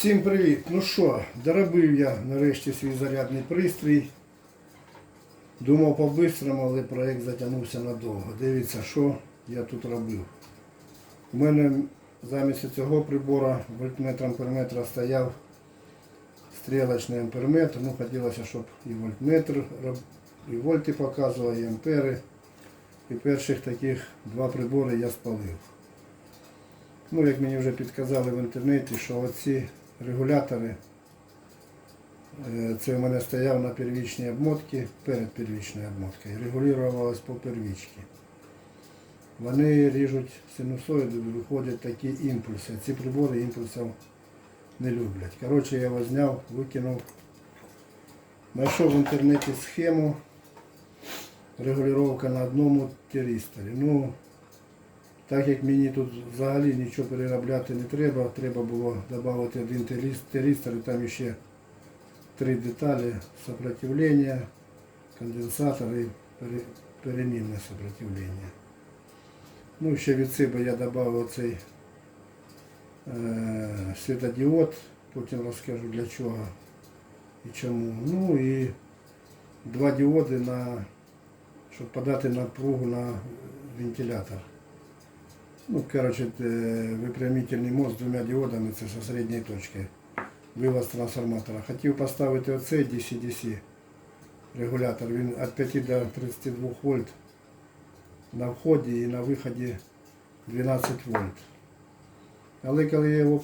Всім привіт! Ну що, доробив я нарешті свій зарядний пристрій. Думав по-бистрому, але проєкт затягнувся надовго. Дивіться, що я тут робив. У мене замість цього прибора вольтметр амперметра стояв стрілочний амперметр. Ну, хотілося, щоб і вольтметр, і вольти показував, і ампери. І перших таких два прибори я спалив. Ну, як мені вже підказали в інтернеті, що оці регулятори, е, це в мене стояв на первічній обмотці, перед первічною обмоткою, регулювалось по первічці. Вони ріжуть синусоїди, виходять такі імпульси. Ці прибори імпульсів не люблять. Коротше, я його зняв, викинув. Знайшов в інтернеті схему регулювання на одному тиристорі. Ну, так як мені тут взагалі нічого переробляти не треба, треба було додати один теріс- теристор і там ще три деталі сопротивлення, конденсатор і пере- перемінне сопротивлення. Ну, ще від себе я додав оцей е, світодіод, потім розкажу для чого і чому. Ну і два діоди на, щоб подати напругу на вентилятор. Ну, короче, э, випрямительний мост з двома діодами, це зі середньої точки. Вивоз трансформатора. Хотів поставити оцей DC-DC регулятор. Він від 5 до 32 вольт на вході і на виході 12 вольт. Але коли я його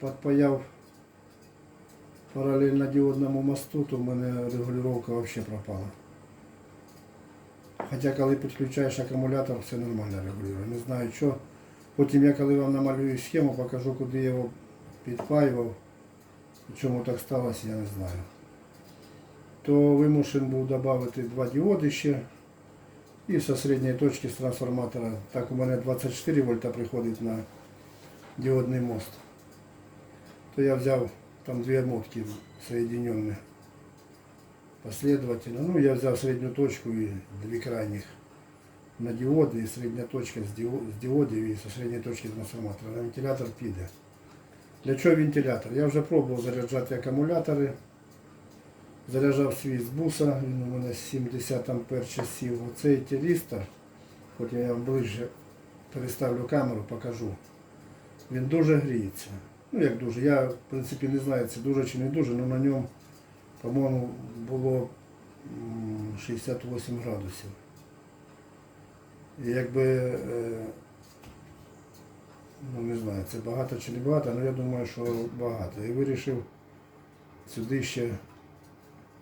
підпаяв паралельно діодному мосту, то в мене регулювання взагалі пропала. Хоча коли підключаєш акумулятор, все нормально регулює. Не знаю що. Потім я коли вам намалюю схему, покажу, куди я його підпаював. І чому так сталося, я не знаю. То вимушен був додати два діоди ще. І зі середньої точки з трансформатора. Так у мене 24 вольта приходить на діодний мост. То я взяв там дві обмотки соєдинені последовательно. Ну, я взял среднюю точку и две крайних на диоды, и средняя точка с, дио- с диодів и со средньої точки трансформатора. На вентилятор піде. Для чого вентилятор? Я вже пробував заряджати акумулятори. Заряджав свій з буса, він у мене 70 ампер часів. Оцей тірістор, потім я вам ближче переставлю камеру, покажу. Він дуже гріється. Ну як дуже, я в принципі не знаю, це дуже чи не дуже, але на ньому по-моєму, було 68 градусів. І якби, е, ну не знаю, це багато чи не багато, але я думаю, що багато. І вирішив сюди ще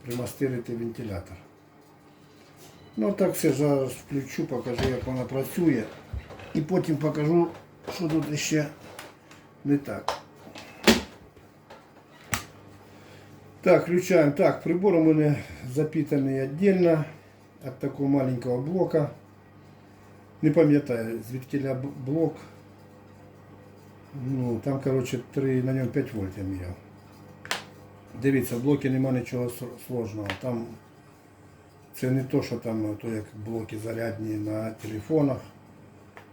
примастирити вентилятор. Ну так все зараз включу, покажу, як вона працює. І потім покажу, що тут ще не так. Так, включаем. Так, прибор у меня запитанный отдельно от такого маленького блока. Не пам'ятаю, звідкиля б- блок. Ну, там, короче, 3, на ньому 5 вольт я міряв. Дивіться, в блокі нема нічого сл- сложного. Там це не то, що там то як блоки зарядні на телефонах.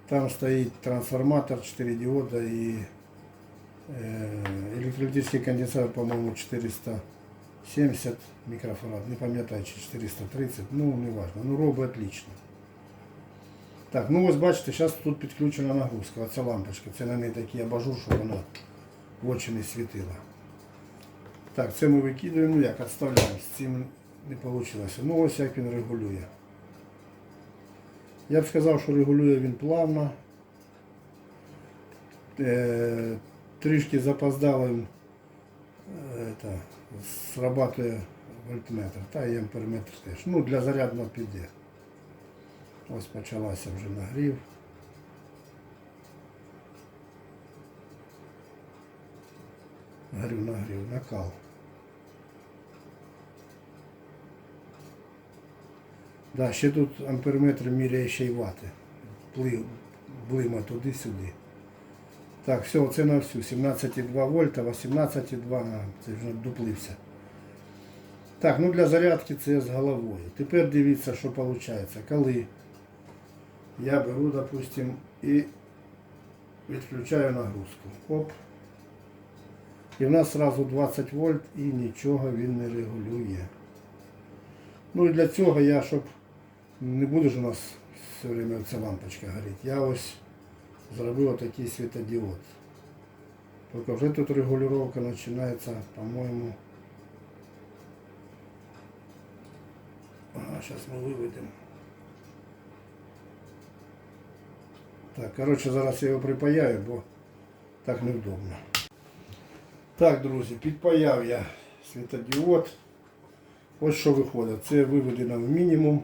Там стоїть трансформатор, 4 діода і е, електролітичний конденсатор, по-моєму, 470 мікрофарад. Не пам'ятаю, чи 430, ну не важно. Ну робить отлично. Так, ну ось бачите, зараз тут підключена нагрузка. Оця лампочка. Це на неї такий абажур, щоб вона в очі не світила. Так, це ми викидаємо, ну як, відставляємо. З цим не вийшло. Ну ось як він регулює. Я б сказав, що регулює він плавно. Е, трішки запоздалим это, срабатує вольтметр, та і амперметр теж. Ну, для зарядного піде. Ось почалася вже нагрів. Нагрів, нагрів, накал. Да, ще тут амперметр міряє ще й вати. Блима туди-сюди. Так, все, це на всю. 17,2 вольта, 18,2, а, це вже дуплився. Так, ну для зарядки це з головою. Тепер дивіться, що виходить. Коли я беру, допустим, і відключаю нагрузку. Оп. І в нас одразу 20 вольт і нічого він не регулює. Ну і для цього я, щоб не буде ж у нас все время ця лампочка горіти, я ось зробив отакий світодіод. Тільки вже тут регулювання починається, по-моєму. Ага, зараз ми виведемо. Так, коротше, зараз я його припаяю, бо так невдобно. Так, друзі, підпаяв я світодіод. Ось що виходить. Це виведено в мінімум.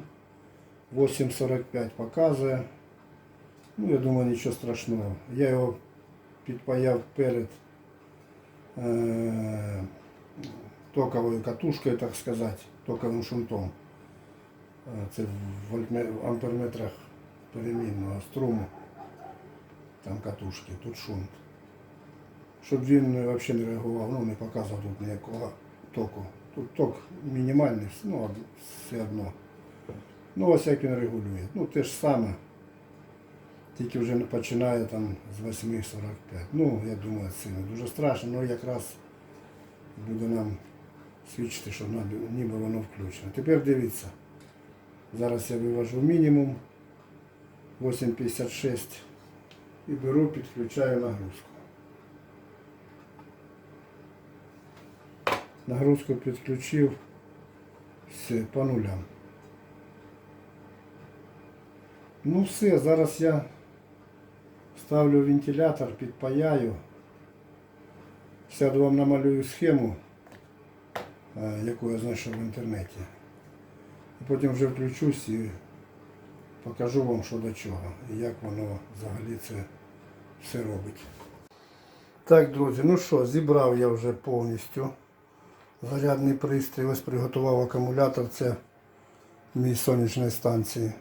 8,45 показує. Ну, я думаю, нічого страшного. Я його підпаяв перед е- токовою катушкою, так сказати, токовим шунтом. Е, Це в амперметрах перемінного струму. Там катушки, тут шунт. Щоб він взагалі не реагував, ну не показував тут ніякого току. Тут ток мінімальний, ну все одно. Ну ось як він регулює. Ну те ж саме. Тільки вже починає там з 8.45. Ну, я думаю, це не дуже страшно, але якраз буде нам свідчити, що ніби воно включено. Тепер дивіться. Зараз я вивожу мінімум 8,56 і беру, підключаю нагрузку. Нагрузку підключив все по нулям. Ну все, зараз я ставлю вентилятор, підпаяю. Сяду вам намалюю схему, е, яку я знайшов в інтернеті. Потім вже включусь і покажу вам, що до чого і як воно взагалі це все робить. Так, друзі, ну що, зібрав я вже повністю зарядний пристрій. Ось приготував акумулятор, це мій сонячної станції.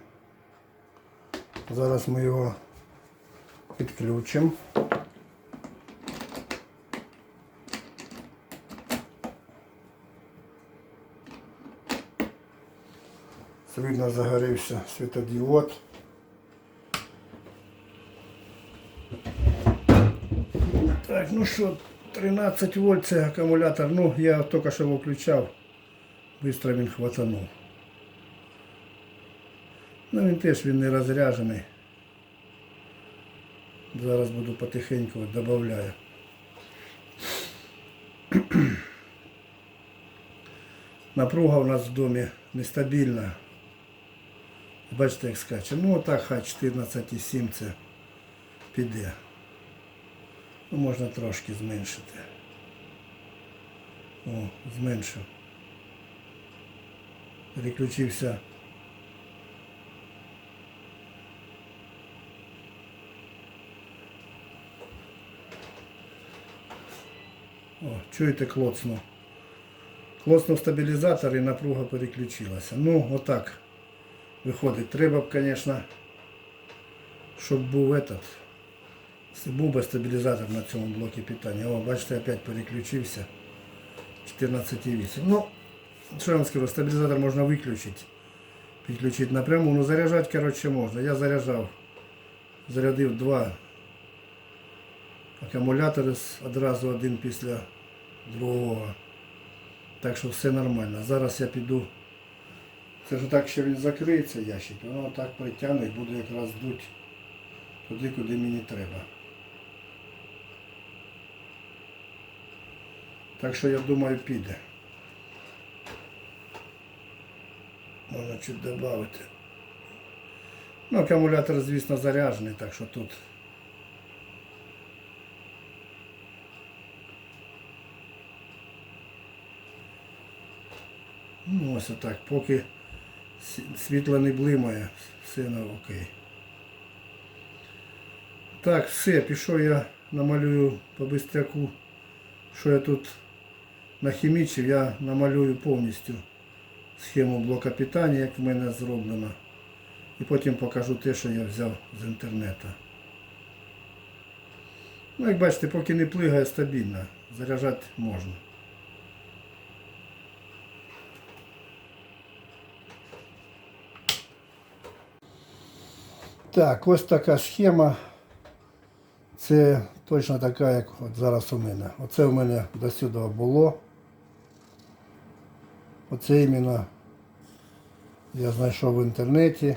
Зараз ми його підключимо. Видно, загорівся світодіод. Так, ну що, 13 вольт це акумулятор. Ну, я тільки що його включав. Быстро він хватанув. Ну він теж він не розряджений. Зараз буду потихеньку додаваю. Напруга у нас в домі нестабільна. Бачите, як скаче. Ну отак хай 14,7 це піде. Ну, можна трошки зменшити. О, зменшив. Переключився. О, чуєте клоцнув. Клоцнув стабілізатор і напруга переключилася. Ну, отак виходить. Треба б, звісно, щоб був этот. Був би стабілізатор на цьому блокі питання. О, бачите, опять переключився. 14,8. Ну, що я вам скажу, стабілізатор можна виключити. Підключити напряму. Ну заряджати, коротше, можна. Я заряджав. Зарядив два акумулятори одразу один після другого. Так що все нормально. Зараз я піду. Це ж так, що він закриється ящик, воно так притягне і буде якраз дуть туди, куди мені треба. Так що я думаю піде. Можна чуть додати. Ну, акумулятор, звісно, заряджений, так що тут. Ну, ось отак, поки світло не блимає, все на окей. Так, все, пішов я намалюю по бистряку, що я тут нахімічив, я намалюю повністю схему блока питання, як в мене зроблено. І потім покажу те, що я взяв з інтернету. Ну, як бачите, поки не плигає стабільно, заряджати можна. Так, ось така схема. Це точно така, як от зараз у мене. Оце у мене до сюди було. Оце іменно я знайшов в інтернеті.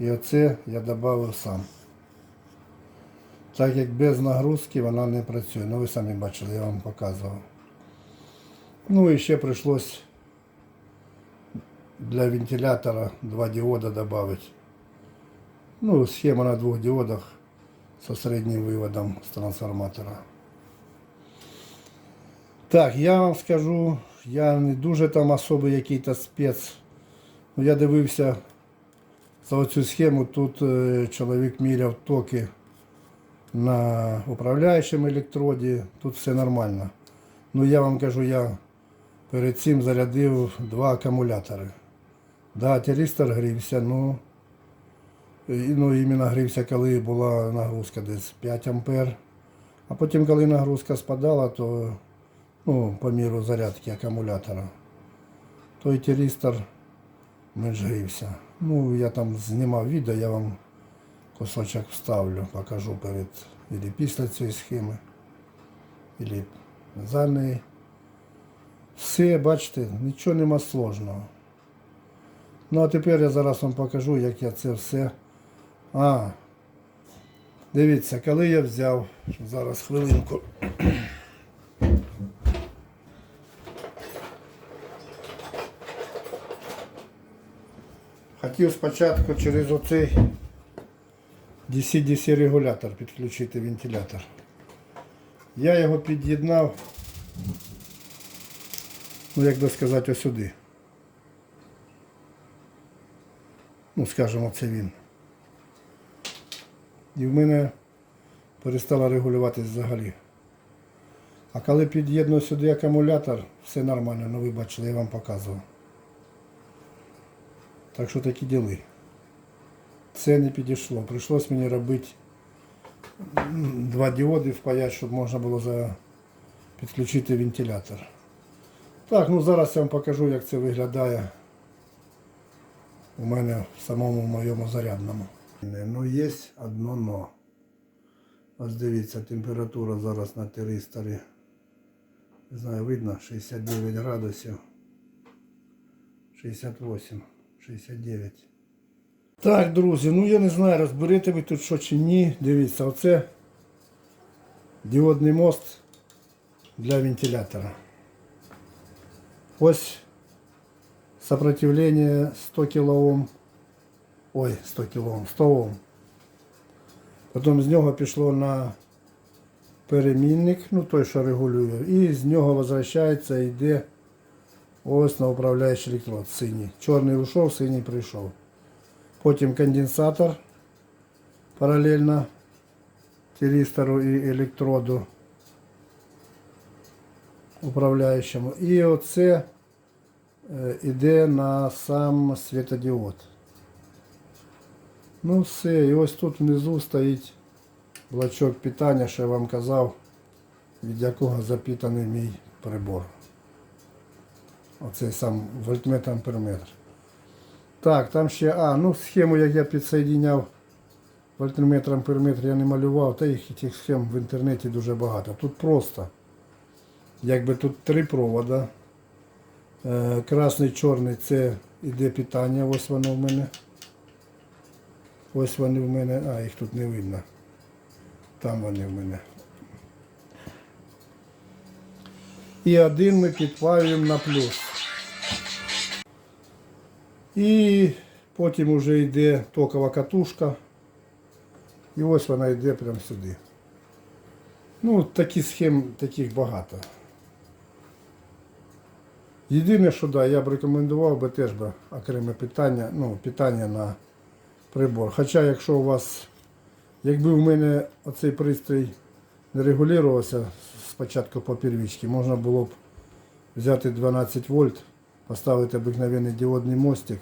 І оце я додав сам. Так як без нагрузки вона не працює. Ну ви самі бачили, я вам показував. Ну і ще прийшлось для вентилятора два діода додати. Ну, схема на двох діодах со середнім виводом з трансформатора. Так, я вам скажу, я не дуже там особий який-то спец. Ну, я дивився за оцю схему, тут е, чоловік міряв токи на управляючому електроді, тут все нормально. Ну я вам кажу, я перед цим зарядив два акумулятори. Да, тірістор грівся, ну, ну іменно грівся, коли була нагрузка десь 5 ампер. А потім, коли нагрузка спадала, то ну, по міру зарядки акумулятора, то і тірістор менш грівся. Ну, я там знімав відео, я вам кусочок вставлю, покажу перед или після цієї схеми, или за неї. Все, бачите, нічого нема сложного. Ну а тепер я зараз вам покажу, як я це все. А, дивіться, коли я взяв, зараз хвилинку. Хотів спочатку через оцей DC-DC регулятор підключити вентилятор. Я його під'єднав, ну як би сказати, ось сюди. Ну, скажімо, це він. І в мене перестало регулюватись взагалі. А коли під'єдную сюди акумулятор, все нормально, ну ви я вам показував. Так що такі діли. Це не підійшло. Прийшлось мені робити два діоди впаять, щоб можна було за... підключити вентилятор. Так, ну зараз я вам покажу, як це виглядає у мене в самому моєму зарядному. Ну є одно но. Ось дивіться, температура зараз на тиристорі. Не знаю, видно, 69 градусів. 68, 69. Так, друзі, ну я не знаю, розберете ви тут що чи ні. Дивіться, оце діодний мост для вентилятора. Ось сопротивление 100 кОм. Ой, 100 кОм, 100 Ом. Потім з нього пішло на перемінник, ну той, що регулює, і з нього возвращається йде ось на управляючий електрод синій. Чорний ушов, синій прийшов. Потім конденсатор паралельно тиристору і електроду управляючому. І оце е, іде на сам світодіод. Ну все, і ось тут внизу стоїть блочок питання, що я вам казав, від якого запитаний мій прибор. Оцей сам вольтметр амперметр. Так, там ще, а, ну схему, як я підсоєдиняв вольтметр амперметр, я не малював, та їх цих схем в інтернеті дуже багато. Тут просто, якби тут три провода. Е, Красний, чорний це іде питання, ось воно в мене. Ось вони в мене, а їх тут не видно. Там вони в мене. І один ми підпалюємо на плюс. І потім вже йде токова катушка. І ось вона йде прямо сюди. Ну, такі схем, таких багато. Єдине, що да, я б рекомендував би теж би окреме питання, ну, питання на прибор. Хоча якщо у вас, якби в мене оцей пристрій не регулювався спочатку по первічці, можна було б взяти 12 вольт, поставити обикновений діодний мостик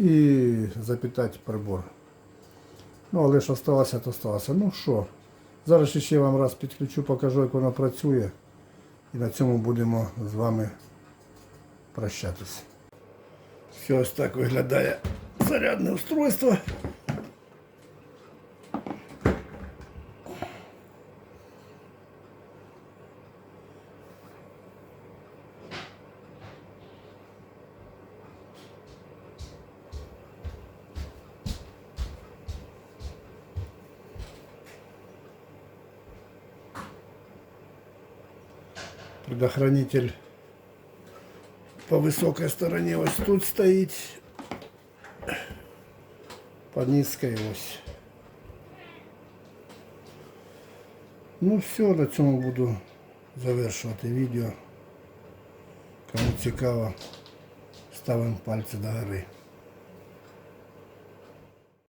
і запитати прибор. Ну, але ж осталося, то сталося. Ну що, зараз ще вам раз підключу, покажу, як воно працює. І на цьому будемо з вами прощатися. Все ось так виглядає зарядное устройство. предохранитель по высокой стороне вот тут стоит По низкой ось. Ну все, на цьому буду завершувати відео. Кому цікаво, ставимо пальці догори.